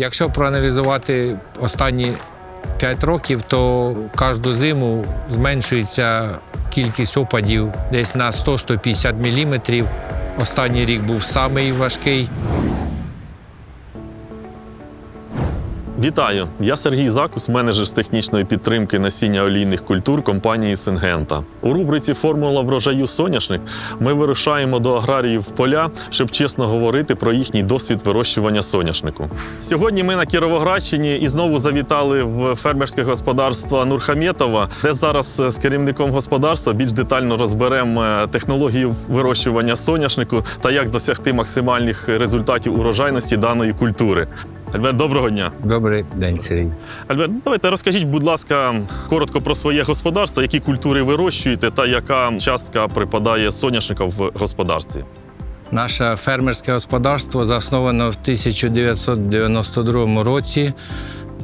Якщо проаналізувати останні 5 років, то кожну зиму зменшується кількість опадів десь на 100-150 мм. Останній рік був самий важкий. Вітаю! Я Сергій Закус, менеджер з технічної підтримки насіння олійних культур компанії Сингента. У рубриці Формула врожаю соняшник ми вирушаємо до аграріїв поля, щоб чесно говорити про їхній досвід вирощування соняшнику. Сьогодні ми на Кіровоградщині і знову завітали в фермерське господарство Нурхаметова, де зараз з керівником господарства більш детально розберемо е, технологію вирощування соняшнику та як досягти максимальних результатів урожайності даної культури. Альберт, доброго дня. Добрий день, Сергій. Альберт, давайте розкажіть, будь ласка, коротко про своє господарство, які культури вирощуєте та яка частка припадає соняшника в господарстві. Наше фермерське господарство засновано в 1992 році.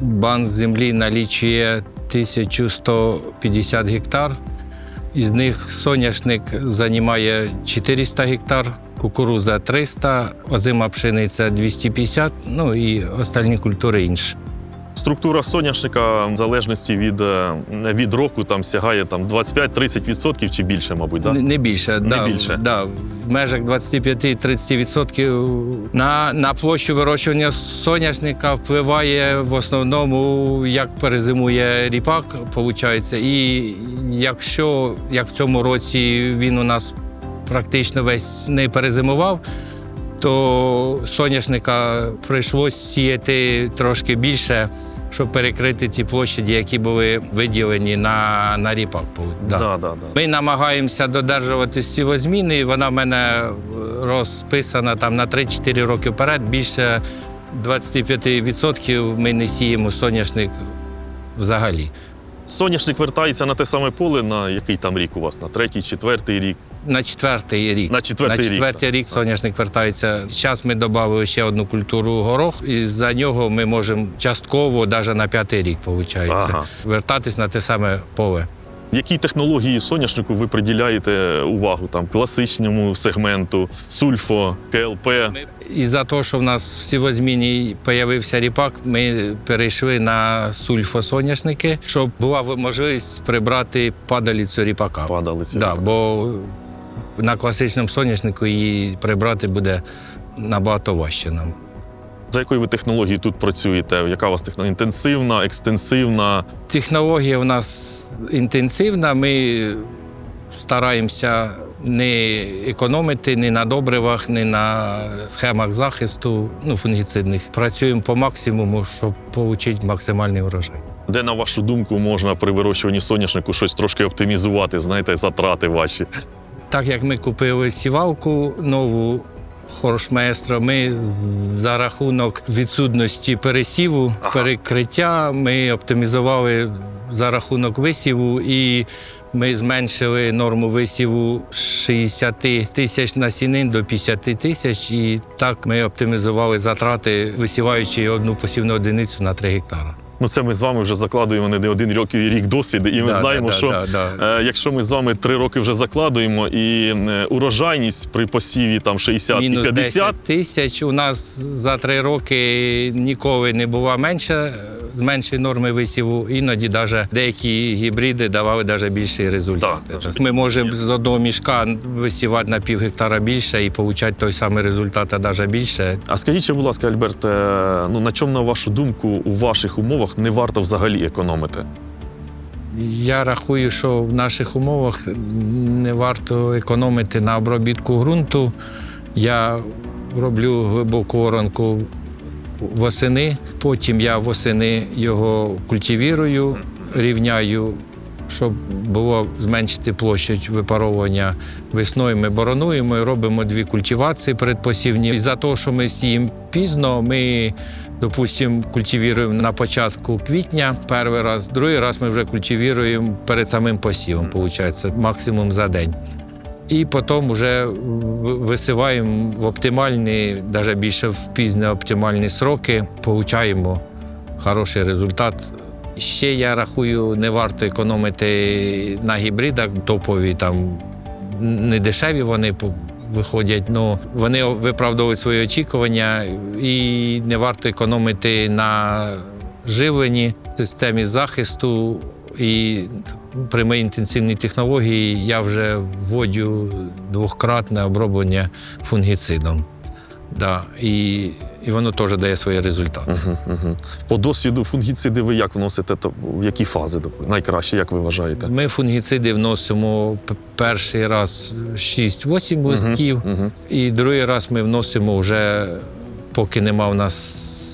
Банк землі налічує 1150 гектар. Із них соняшник займає 400 гектар, кукуруза 300, озима пшениця 250, ну і остальні культури інші. Структура соняшника в залежності від, е, від року там сягає там 25-30% чи більше, мабуть. Да? Не, не більше. Не да, більше. Да, в межах 25-30% на, на площу вирощування соняшника впливає в основному, як перезимує ріпак, виходить. І якщо як в цьому році він у нас практично весь не перезимував, то соняшника прийшлось сіяти трошки більше. Щоб перекрити ті площаді, які були виділені на, на ріпак. Да. Да, да, да. Ми намагаємося додержуватись сівозміни. Вона в мене розписана там на 3-4 роки вперед. Більше 25% ми не сіємо соняшник взагалі. Соняшник вертається на те саме поле, на який там рік у вас? На третій, четвертий рік. На четвертий рік. На четвертий на рік, четвертий рік, соняшник вертається. Зараз ми додали ще одну культуру горох, і за нього ми можемо частково, навіть на п'ятий рік, виходить, Ага. вертатись на те саме поле. Які технології соняшнику ви приділяєте увагу там класичному сегменту, сульфо, КЛП? І за те, що в нас в сівозміні з'явився ріпак, ми перейшли на сульфосоняшники, щоб була можливість прибрати падаліцю ріпака. Падали ці. Да, бо на класичному соняшнику її прибрати буде набагато важче нам. За якою ви технологією тут працюєте? Яка у вас технологія? Інтенсивна, екстенсивна? Технологія у нас інтенсивна. Ми стараємося не економити ні на добривах, ні на схемах захисту ну, фунгіцидних. Працюємо по максимуму, щоб отримати максимальний урожай. Де, на вашу думку, можна при вирощуванні соняшнику щось трошки оптимізувати, знаєте, затрати ваші? Так як ми купили сівалку нову Хоршмейстро, ми за рахунок відсутності пересіву, Ага. перекриття, ми оптимізували за рахунок висіву і ми зменшили норму висіву з 60 тисяч насінин до 50 тисяч. І так ми оптимізували затрати, висіваючи одну посівну одиницю на 3 гектара. Ну, це ми з вами вже закладуємо не один рік, рік досвіду, і ми Да, знаємо, да, що да, да. Е, Якщо ми з вами три роки вже закладуємо, і е, урожайність при посіві там 60 і Мінус 50, 10 тисяч. У нас за три роки ніколи не була менше з меншої норми висіву. Іноді навіть деякі гібриди давали навіть більші результати. Так, Тобто ми можемо з одного мішка висівати на пів гектара більше і отримати той самий результат, а навіть більше. А скажіть, будь ласка, Альберт, е, ну на чому, на вашу думку, у ваших умовах не варто взагалі економити? Я рахую, що в наших умовах не варто економити на обробітку ґрунту. Я роблю глибоку оранку восени, потім я восени його культивірую, рівняю, щоб було зменшити площадь випаровування весною. Ми боронуємо і робимо дві культивації передпосівні. І за те, що ми сіємо пізно, ми Допустим, культивіруємо на початку квітня перший раз, другий раз ми вже культивіруємо перед самим посівом, виходить, максимум за день. І потім вже висиваємо в оптимальні, навіть більше в пізні оптимальні сроки, получаємо хороший результат. Ще я рахую, не варто економити на гібридах топові, там не дешеві вони, виходять. Ну вони виправдовують свої очікування, і не варто економити на живленні, системі захисту. І при моїй інтенсивній технології я вже вводю двократне оброблення фунгіцидом. Да, і, і воно теж дає свої результати. Угу, угу. По досвіду фунгіциди ви як вносите? То в які фази найкраще, як ви вважаєте? Ми фунгіциди вносимо перший раз 6-8 листків, Угу. і другий раз ми вносимо вже, поки нема у нас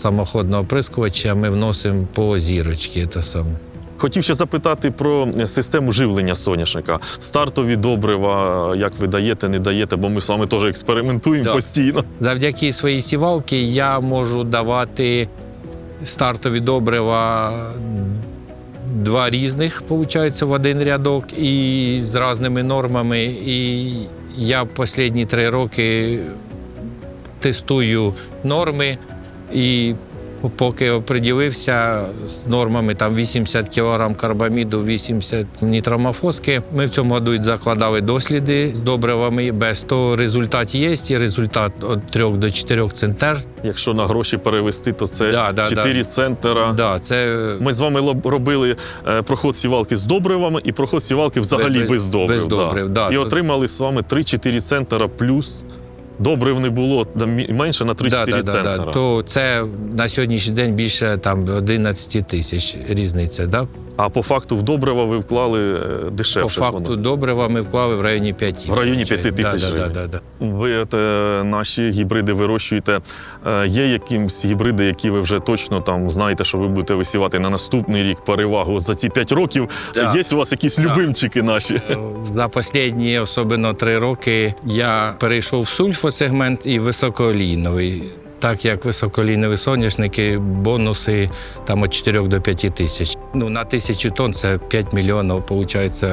самоходного оприскувача, ми вносимо по зірочці. Те саме. Хотів ще запитати про систему живлення соняшника. Стартові добрива, як ви даєте, не даєте, бо ми з вами теж експериментуємо Да. постійно. Завдяки своїй сівалки я можу давати стартові добрива два різних, виходить, в один рядок і з різними нормами. І я останні три роки тестую норми і. Поки оприділився з нормами там 80 кг карбаміду, 80 нітромофоски. Ми в цьому году закладали досліди з добривами. Без того результат є, і результат від 3 до 4 центнер. Якщо на гроші перевести, то це Да, да, 4 да. центнера. Да, це Ми з вами робили е, проход сівалки з добривами і проход сівалки взагалі без, Без- добрив. без добрив, да. І То- отримали з вами 3-4 центнера плюс. Добрив не було да, мі- менше на 3-4 да, да, да, да. То це на сьогоднішній день більше там 11 тисяч різниця. Да? А по факту в добрива ви вклали е, По факту добрива ми вклали в районі 5. В районі 5 тисяч да, да, гривень. да, да, да. Ви от, е, наші гібриди вирощуєте. Е, Є якимсь гібриди, які ви вже точно там знаєте, що ви будете висівати на наступний рік перевагу за ці 5 років. Да. Є у вас якісь Да. любимчики наші? За останні, особливо три роки, я перейшов в сульфосегмент і високоолійновий. Так як високоолійнові соняшники, бонуси там від 4 до 5 тисяч. Ну, на тисячу тонн це 5 мільйонів, виходить,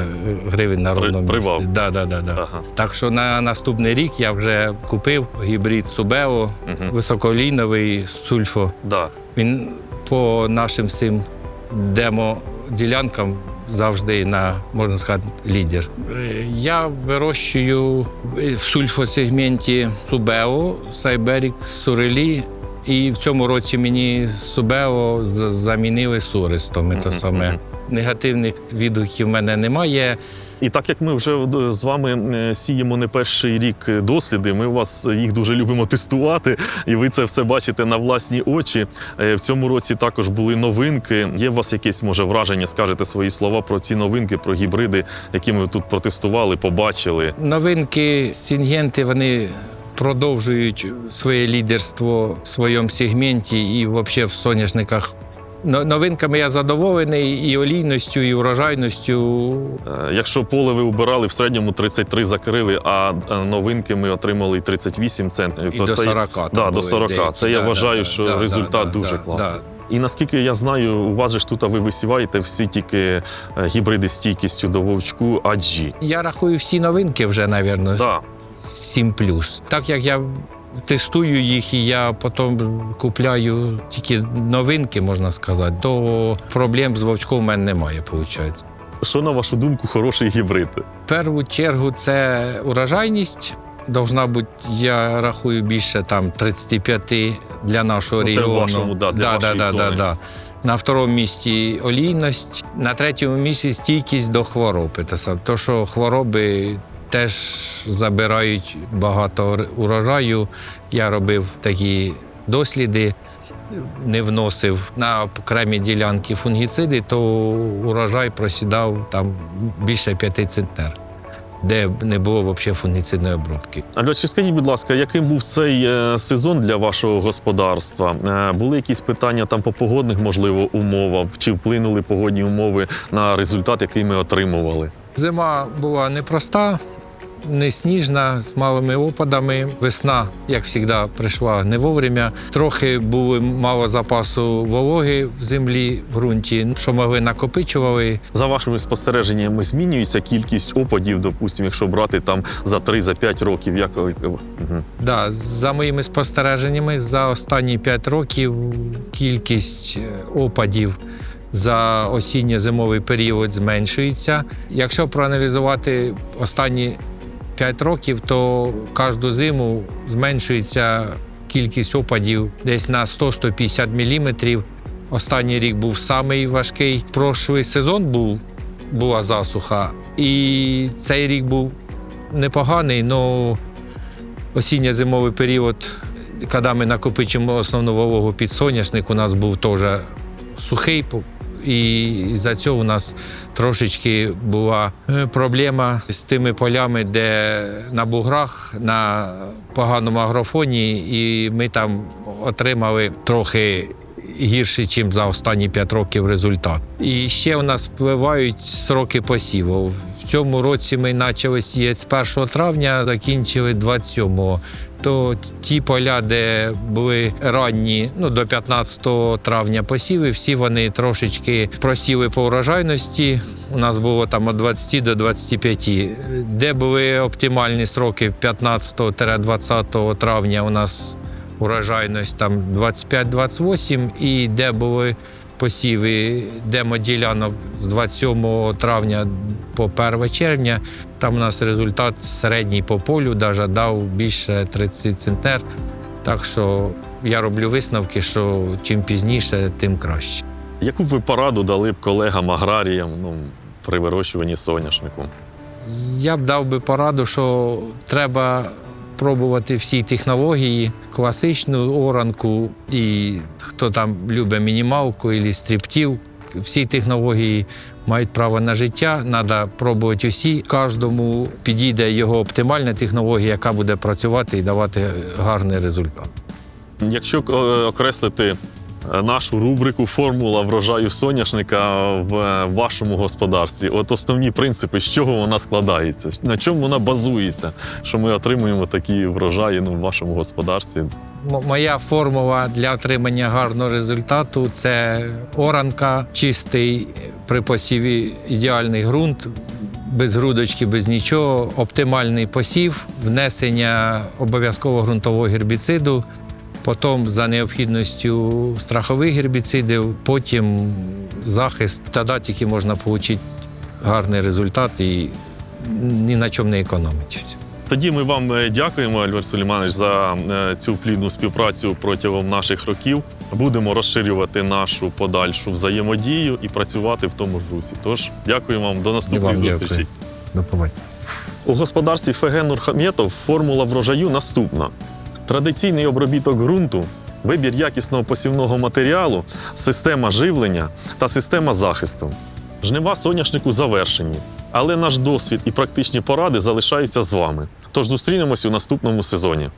гривень на При- ровному привал. місці. Да, да, да, да. Ага. Так що на наступний рік я вже купив гібрид Субео, Угу. високоолійновий сульфо. Да. Він по нашим всім демо-ділянкам завжди на, можна сказати, лідер. Е, Я вирощую в сульфосегменті Субео, Сайберік, Сурелі. І в цьому році мені Субео замінили Суристом. Це саме негативних відгуків в мене немає. І так як ми вже е, з вами е, сіємо не перший рік е, досліди, ми вас їх дуже любимо тестувати, і ви це все бачите на власні очі. В цьому році також були новинки. Є у вас якесь може враження? Скажете свої слова про ці новинки, про гібриди, які ми тут протестували, побачили. Новинки Сінгенти вони продовжують своє лідерство в своєму сегменті і взагалі в соняшниках. Но- Новинками я задоволений і олійністю, і урожайністю. Е, Якщо поле ви убирали, в середньому 33 закрили, а е, новинки ми отримали і 38 центнерів. І то до це 40. там да, до були 40. деякі. Це я Да, вважаю, да, що да, результат да, дуже да, класний. да. І наскільки я знаю, у вас же ж тут ви висіваєте всі тільки е, гібриди стійкістю до вовчку AG. Я рахую всі новинки вже, мабуть, Да. 7 Так як я тестую їх і я потім купляю тільки новинки, можна сказати, то проблем з вовчком в мене немає, виходить. Що на вашу думку хороший гібрид? В першу чергу це урожайність. Должна бути, я рахую, більше там 35 для нашого Ну, це в вашому, да, для вашої да, зони. да, да. На второму місці олійність, на третьому місці стійкість до хвороб. То, що хвороби теж забирають багато урожаю. Я робив такі досліди, не вносив на окремі ділянки фунгіциди, то урожай просідав там більше 5 центнер, де не було взагалі фунгіцидної обробки. Альо, чи скажіть, будь ласка, яким був цей е, сезон для вашого господарства? Е, Були якісь питання там по погодних, можливо, умовах? Чи вплинули погодні умови на результат, який ми отримували? Зима була непроста, не сніжна, з малими опадами. Весна, як завжди, прийшла не вовремя. Трохи було мало запасу вологи в землі, в ґрунті, що могли накопичували. За вашими спостереженнями, змінюється кількість опадів, допустимо, якщо брати там за 3-5 років. Як ви- Да, за моїми спостереженнями, за останні 5 років кількість е, опадів за осінньо-зимовий період зменшується. Якщо проаналізувати останні 5 років, то кожну зиму зменшується кількість опадів десь на 100-150 мм. Останній рік був самий важкий. Прошлий сезон був, була засуха, і цей рік був непоганий, але осінньо-зимовий період, коли ми накопичимо основну вологу під соняшник, у нас був теж сухий. І за цього у нас трошечки була е, проблема з тими полями, де на буграх, на поганому агрофоні, і ми там отримали трохи гірше, ніж за останні 5 років результат. І ще у нас впливають сроки посіву. В цьому році ми почали сіяти з 1 травня, закінчили 27-го. То ті поля, де були ранні, ну до 15 травня посіви, всі вони трошечки просіли по урожайності. У нас було там від 20 до 25. Де були оптимальні сроки 15-20 травня, у нас урожайність там 25-28, і де були посіви демоділянок з 27 травня по 1 червня, там у нас результат середній по полю навіть дав більше 30 центнер. Так що я роблю висновки, що чим пізніше, тим краще. Яку б ви пораду дали б колегам аграріям ну, при вирощуванні соняшнику? Я б дав би пораду, що треба пробувати всі технології, класичну оранку, і хто там любить мінімалку і стріптів, всі технології мають право на життя. Треба пробувати усі. Кожному підійде його оптимальна технологія, яка буде працювати і давати гарний результат. Якщо е, окреслити нашу рубрику Формула врожаю соняшника в е, вашому господарстві, от основні принципи, з чого вона складається, на чому вона базується, що ми отримуємо такі врожаї ну, в вашому господарстві. Моя формула для отримання гарного результату це оранка, чистий при посіві ідеальний ґрунт, без грудочки, без нічого, оптимальний посів, внесення обов'язково ґрунтового гербіциду, потім за необхідністю страхових гербіцидів, потім захист. Тоді тільки можна отримати гарний результат і ні на чому не економити. Тоді ми вам е, дякуємо, Альберт Сулейманович, за е, цю плідну співпрацю протягом наших років. Будемо розширювати нашу подальшу взаємодію і працювати в тому ж русі. Тож дякую вам до наступних вам зустрічей. дякую. До побачення. У господарстві ФГ Нурхаметов формула врожаю наступна: традиційний обробіток ґрунту, вибір якісного посівного матеріалу, система живлення та система захисту. Жнива соняшнику завершені, але наш досвід і практичні поради залишаються з вами. Тож зустрінемось у наступному сезоні.